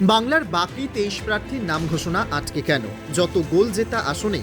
বাংলার বাকি তেইশ প্রার্থীর নাম ঘোষণা আটকে কেন? যত গোল জেতা আসনে,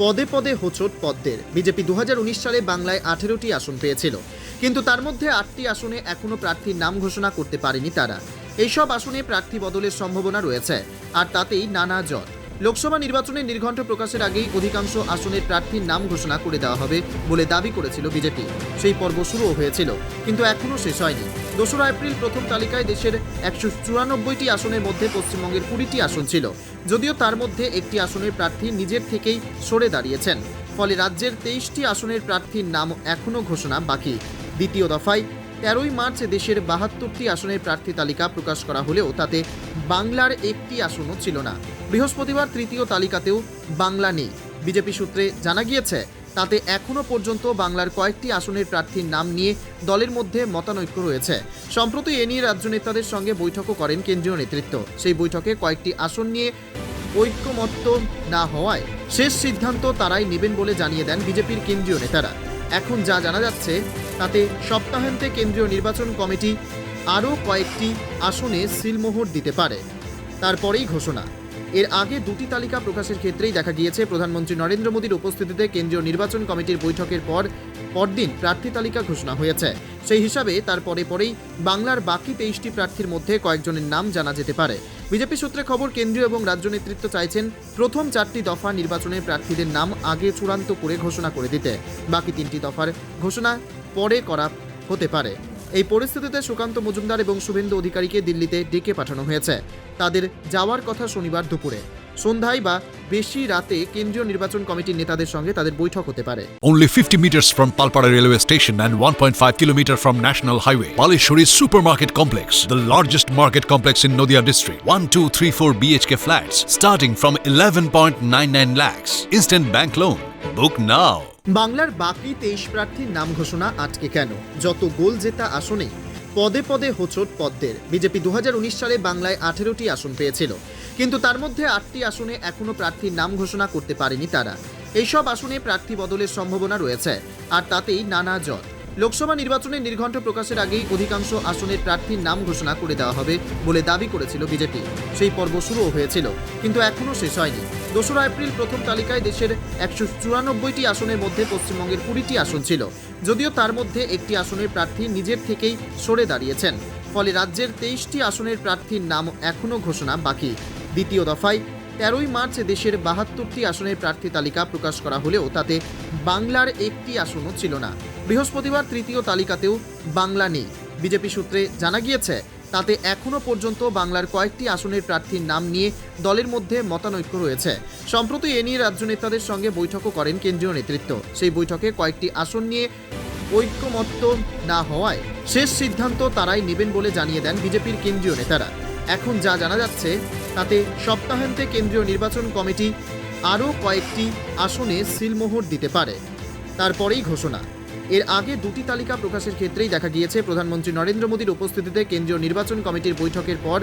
পদে পদে হোচট পদ্মের। বিজেপি দু হাজার উনিশ সালে বাংলায় আঠেরোটি আসন পেয়েছিল। কিন্তু তার মধ্যে আটটি আসনে এখনও প্রার্থীর নাম ঘোষণা করতে পারেনি তারা। এইসব আসনে প্রার্থী বদলের সম্ভাবনা রয়েছে, আর তাতেই নানা জট লোকসভা নির্বাচনে নির্ঘণ্ট প্রকাশের আগেই অধিকাংশ আসনের প্রার্থীর নাম ঘোষণা করে দেওয়া হবে বলে দাবি করেছিল বিজেপি। সেই পর্ব শুরুও হয়েছিল, কিন্তু এখনও শেষ হয়নি। দোসরা এপ্রিল প্রথম তালিকায় দেশের একশো চুরানব্বইটি আসনের মধ্যে পশ্চিমবঙ্গের কুড়িটি আসন ছিল, যদিও তার মধ্যে একটি আসনের প্রার্থী নিজের থেকেই সরে দাঁড়িয়েছেন। ফলে রাজ্যের তেইশটি আসনের প্রার্থীর নাম এখনও ঘোষণা বাকি। দ্বিতীয় দফায় তেরোই মার্চ দেশের বাহাত্তরটি আসনের প্রার্থী তালিকা প্রকাশ করা হলেও তাতে বাংলার একটি আসনও ছিল না। বৃহস্পতিবার তৃতীয় তালিকাতেও বাংলা নেই। বিজেপি সূত্রে জানা গিয়েছে, তাতে এখনও পর্যন্ত বাংলার কয়েকটি আসনের প্রার্থীর নাম নিয়ে দলের মধ্যে মতানৈক্য রয়েছে। সম্প্রতি এ নিয়ে রাজ্য নেতাদের সঙ্গে বৈঠকও করেন কেন্দ্রীয় নেতৃত্ব। সেই বৈঠকে কয়েকটি আসন নিয়ে ঐক্যমত্য না হওয়ায় শেষ সিদ্ধান্ত তারাই নেবেন বলে জানিয়ে দেন বিজেপির কেন্দ্রীয় নেতারা। এখন যা জানা যাচ্ছে, তাতে সপ্তাহান্তে কেন্দ্রীয় নির্বাচন কমিটি আরও কয়েকটি আসনে সিলমোহর দিতে পারে। তারপরেই ঘোষণা। এর আগে দুটি তালিকা প্রকাশের ক্ষেত্রেই দেখা গিয়েছে। প্রধানমন্ত্রী নরেন্দ্র মোদীর উপস্থিতিতে কেন্দ্রীয় নির্বাচন কমিটির বৈঠকের পর পরদিন প্রার্থী তালিকা ঘোষণা হয়েছে। সেই হিসাবে তার পরে পরেই বাংলার বাকি তেইশটি প্রার্থীর মধ্যে কয়েকজনের নাম জানা যেতে পারে। বিজেপি সূত্রে খবর, কেন্দ্রীয় এবং রাজ্য নেতৃত্ব চাইছেন প্রথম চারটি দফা নির্বাচনে প্রার্থীদের নাম আগে চূড়ান্ত করে ঘোষণা করে দিতে। বাকি তিনটি দফার ঘোষণা পরে করা হতে পারে। এই পরিস্থিতিতে সুকান্ত মজুমদার এবং শুভেন্দু অধিকারীকে দিল্লিতে ডেকে পাঠানো হয়েছে। তাদের যাওয়ার কথা শনিবার দুপুরে। সন্ধ্যায় বা বেশি রাতে কেন্দ্রীয় নির্বাচন কমিটির নেতাদের সঙ্গে তাদের বৈঠক হতে পারে Only 50 meters from Palpara railway station and 1.5 kilometer from National Highway. Palishuri Supermarket Complex, the largest market complex in Noida district. 1, 2, 3, 4 BHK flats starting from 11.99 lakhs. Instant bank loan. Book now. বাংলার বাকি তেইশ প্রার্থীর নাম ঘোষণা আজকে কেন যত গোল জেতা আসনে পদে পদে হোচট পদ্মের। বিজেপি দু হাজার উনিশ সালে বাংলায় আঠেরোটি আসন পেয়েছিল। কিন্তু তার মধ্যে আটটি আসনে এখনও প্রার্থীর নাম ঘোষণা করতে পারেনি তারা। এইসব আসনে প্রার্থী বদলের সম্ভাবনা রয়েছে। আর তাতেই নানা জট। লোকসভা নির্বাচনের নির্ঘণ্ট প্রকাশের আগেই অধিকাংশ আসনের প্রার্থীর নাম ঘোষণা করে দেওয়া হবে বলে দাবি করেছিল বিজেপি। সেই পর্ব শুরুও হয়েছিল, কিন্তু এখনও শেষ হয়নি। দোসরা এপ্রিল প্রথম তালিকায় দেশের একশো চুরানব্বইটি আসনের মধ্যে পশ্চিমবঙ্গের কুড়িটি আসন ছিল, যদিও তার মধ্যে একটি আসনের প্রার্থী নিজের থেকেই সরে দাঁড়িয়েছেন। ফলে রাজ্যের তেইশটি আসনের প্রার্থীর নাম এখনও ঘোষণা বাকি। দ্বিতীয় দফায় তেরোই মার্চ দেশের বাহাত্তরটি আসনের প্রার্থী তালিকা প্রকাশ করা হলেও তাতে বাংলার একটি আসনও ছিল না। বৃহস্পতিবার তৃতীয় তালিকাতেও বাংলা নেই। বিজেপি সূত্রে জানা গিয়েছে, তাতে এখনও পর্যন্ত বাংলার কয়েকটি আসনের প্রার্থীর নাম নিয়ে দলের মধ্যে মতানৈক্য রয়েছে। সম্প্রতি এ নিয়ে রাজ্য নেতাদের সঙ্গে বৈঠকও করেন কেন্দ্রীয় নেতৃত্ব। সেই বৈঠকে কয়েকটি আসন নিয়ে ঐক্যমত্য না হওয়ায় শেষ সিদ্ধান্ত তারাই নেবেন বলে জানিয়ে দেন বিজেপির কেন্দ্রীয় নেতারা। এখন যা জানা যাচ্ছে তাতে সপ্তাহান্তে কেন্দ্রীয় নির্বাচন কমিটি আরও কয়েকটি আসনে সিলমোহর দিতে পারে। তারপরেই ঘোষণা। এর আগে দুটি তালিকা প্রকাশের ক্ষেত্রেই দেখা গিয়েছে। প্রধানমন্ত্রী নরেন্দ্র মোদীর উপস্থিতিতে কেন্দ্রীয় নির্বাচন কমিটির বৈঠকের পর,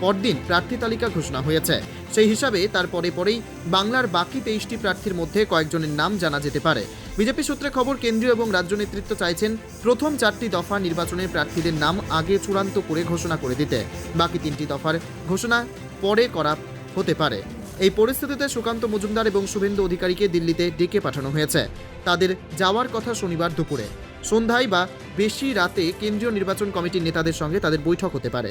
পরদিন প্রার্থী তালিকা ঘোষণা হয়েছে। সেই হিসাবে তার পরে পরেই বাংলার বাকি তেইশটি প্রার্থীর মধ্যে কয়েকজনের নাম জানা যেতে পারে। বিজেপি সূত্রে খবর, কেন্দ্রীয় এবং রাজ্য নেতৃত্ব চাইছেন প্রথম চারটি দফা নির্বাচনের প্রার্থীদের নাম আগে চূড়ান্ত করে ঘোষণা করে দিতে। বাকি তিনটি দফার ঘোষণা পরে করা হতে পারে। এই পরিস্থিতিতে সুকান্ত মজুমদার এবং শুভেন্দু অধিকারীকে দিল্লিতে ডেকে পাঠানো হয়েছে। তাদের যাওয়ার কথা শনিবার দুপুরে। সন্ধ্যায় বা বেশি রাতে কেন্দ্রীয় নির্বাচন কমিটির নেতাদের সঙ্গে তাদের বৈঠক হতে পারে।